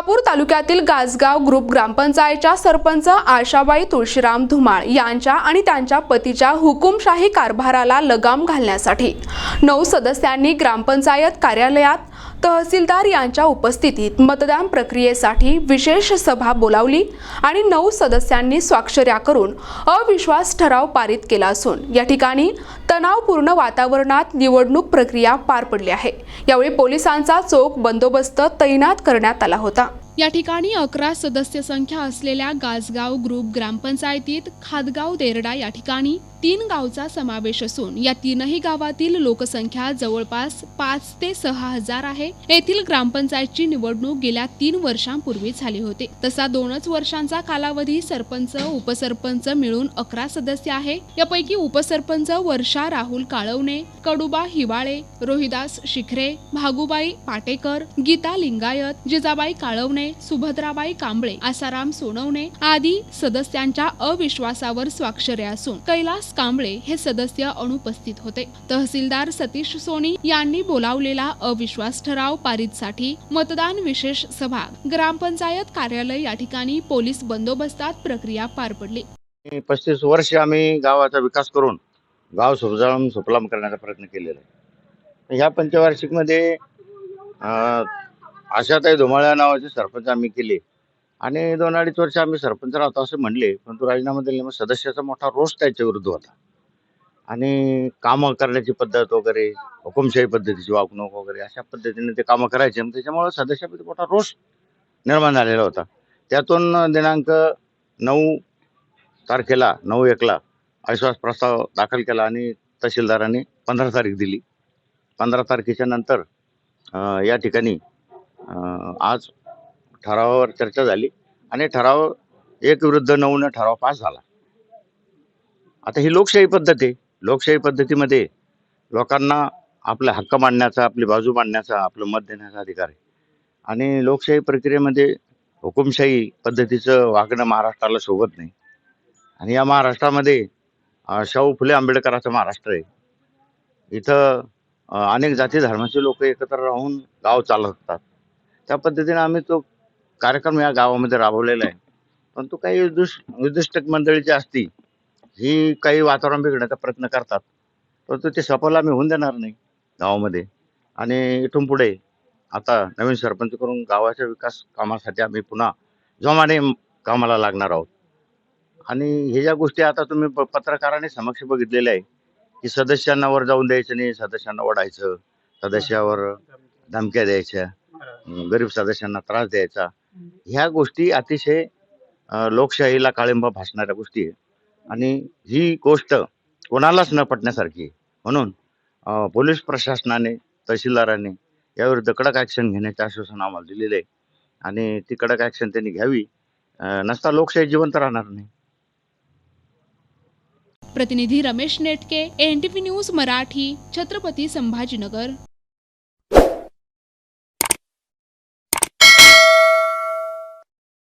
गंगापूर तालुक्यातील गाजगाव ग्रुप ग्रामपंचायतच्या सरपंच आशाबाई तुळशीराम धुमाळ यांच्या आणि त्यांच्या पतीच्या हुकुमशाही कारभाराला लगाम घालण्यासाठी नऊ सदस्यांनी ग्रामपंचायत कार्यालयात तहसीलदार यांच्या उपस्थितीत मतदान प्रक्रियेसाठी विशेष सभा बोलावली आणि नऊ सदस्यांनी स्वाक्षऱ्या करून अविश्वास ठराव पारित केला असून या ठिकाणी तणावपूर्ण वातावरणात निवडणूक प्रक्रिया पार पडली आहे. यावेळी पोलिसांचा चोख बंदोबस्त तैनात करण्यात आला होता. या ठिकाणी अकरा सदस्य संख्या असलेल्या गाजगाव ग्रुप ग्रामपंचायतीत खादगाव देरडा या ठिकाणी तीन गावचा समावेश असून या तीनही गावातील लोकसंख्या जवळपास पाच ते सहा हजार आहे. येथील ग्रामपंचायतची निवडणूक गेल्या तीन वर्षांपूर्वी झाली होती. तसा दोनच वर्षांचा कालावधी सरपंच उपसरपंच मिळून अकरा सदस्य आहे. यापैकी उपसरपंच वर्षा राहुल काळवणे कडुबा हिवाळे रोहिदास शिखरे भागुबाई पाटेकर गीता लिंगायत जिजाबाई काळवणे सुभद्राबाई कांबळे आसाराम सोनवणे आदी सदस्यांच्या अविश्वासावर स्वाक्षऱ्या असून कैलास कांबळे हे सदस्य अनुपस्थित होते. तहसीलदार सतीश सोनी यांनी बोलावलेला अविश्वास ठराव पारितसाठी मतदान विशेष सभा ग्रामपंचायत कार्यालय या ठिकाणी पोलीस बंदोबस्तात प्रक्रिया पार पडली. पस्तीस वर्ष आम्ही गावाचा विकास करून गाव सुजलाम सुफलाम करण्याचा प्रयत्न केलेला आहे. ह्या पंचवार्षिकमध्ये अं, आशाताई धुमाळ्या नावाचे सरपंच आम्ही केले. आणि दोन अडीच वर्ष आम्ही सरपंच राहतो असं म्हणले परंतु राजीनामा दिल्यामुळे सदस्याचा मोठा रोष त्याच्या विरुद्ध होता. आणि कामं करण्याची पद्धत वगैरे हुकुमशाही पद्धतीची वागणूक वगैरे अशा पद्धतीने ते कामं करायचे. मग त्याच्यामुळे सदस्यामध्ये मोठा रोष निर्माण झालेला होता. त्यातून दिनांक नऊ तारखेला नऊ एकला अविश्वास प्रस्ताव दाखल केला आणि तहसीलदारांनी पंधरा तारीख दिली. पंधरा तारखेच्या नंतर या ठिकाणी आज ठरावावर चर्चा झाली आणि ठराव एक विरुद्ध नऊनं ठराव पास झाला. आता ही लोकशाही पद्धत आहे. लोकशाही पद्धतीमध्ये लोकांना आपला हक्क मांडण्याचा आपली बाजू मांडण्याचा आपलं मत देण्याचा अधिकार आहे. आणि लोकशाही प्रक्रियेमध्ये हुकुमशाही पद्धतीचं वागणं महाराष्ट्राला शोभत नाही. आणि या महाराष्ट्रामध्ये शाहू फुले आंबेडकराचं महाराष्ट्र आहे. इथं अनेक जाती धर्माचे लोक एकत्र राहून गाव चालवतात. त्या पद्धतीने आम्ही तो कार्यक्रम या गावामध्ये राबवलेला आहे. पण तो काही दुष उद्दिष्टक मंडळी जी असती ही काही वातावरण बिघडण्याचा प्रयत्न करतात. परंतु ते सफल आम्ही होऊन देणार नाही गावामध्ये. आणि इथून पुढे आता नवीन सरपंच करून गावाच्या विकास कामासाठी आम्ही पुन्हा जोमाने कामाला लागणार आहोत. आणि हे ज्या गोष्टी आता तुम्ही प- पत्रकाराने समक्ष बघितलेल्या आहे की सदस्यांना वर जाऊन द्यायचं नाही सदस्यांना ओढायचं सदस्यावर धमक्या द्यायच्या. गरीब सदस्यांना त्रास द्यायचा. ह्या गोष्टी अतिशय लोकशाहीला काळिंबा भासणाऱ्या गोष्टी आहे आणि ही गोष्ट कोणालाच न पटण्यासारखी आहे. म्हणून पोलीस प्रशासनाने तहसीलदारांनी याविरुद्ध कडक ऍक्शन घेण्याचे आश्वासन आम्हाला दिलेले आहे. आणि ती कडक ऍक्शन त्यांनी घ्यावी. नसता लोकशाही जिवंत राहणार नाही. प्रतिनिधी रमेश नेटके एनटीव्ही न्यूज मराठी छत्रपती संभाजीनगर.